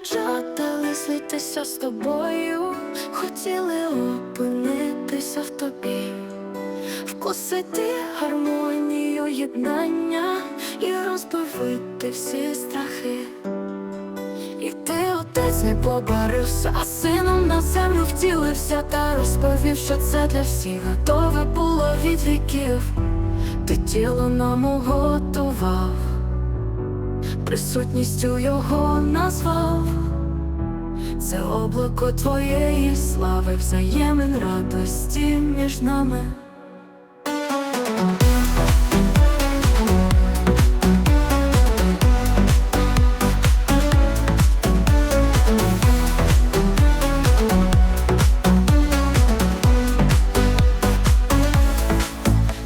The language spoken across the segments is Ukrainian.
жадали слитися з тобою, хотіли опинитися в тобі, вкусити гармонію єднання і розбавити всі страхи. І ти, отець, не побарився, а сином на землю втілився та розповів, що це для всіх готове було від віків. Ти тіло нам уготував, присутністю його назвав. Це облако твоєї слави, взаємин радості між нами.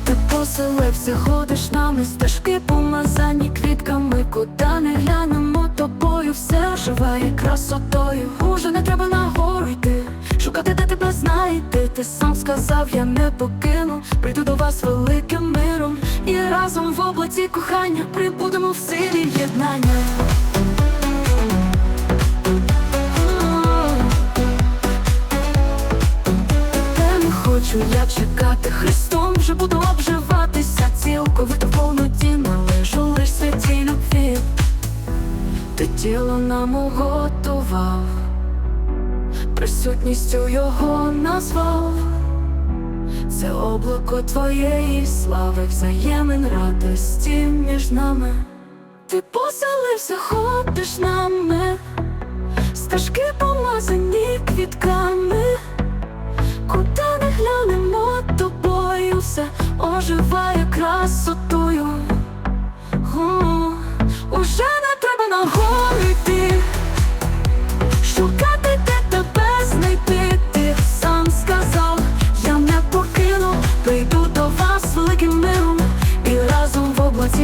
Ти поселився, ходиш нами, стежки помазані квітками, куди все красотою. Уже не треба на гору йти, шукати, де тебе знайти. Ти сам сказав, я не покину, прийду до вас великим миром, і разом в облаці кохання прибудемо в силі єднання. Та не хочу я чекати Христом вже буду обживатися тіло нам уготував, присутністю його назвав Це облако твоєї слави, взаємин радості між нами Ти поселився, ходиш нами, стежки помазані квітками. Куди не глянемо тобою, все оживає красотою.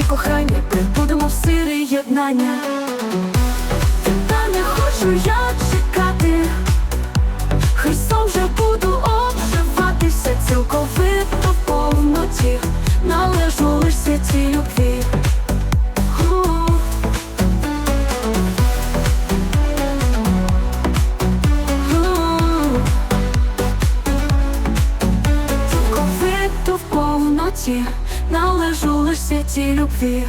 Облаці кохання прибудемо в сирі єднання. Та не хочу я чекати. Христом вже буду обживатися цілковито в повноті, належу лиш святій любві. Повноті, належу лише ті любві.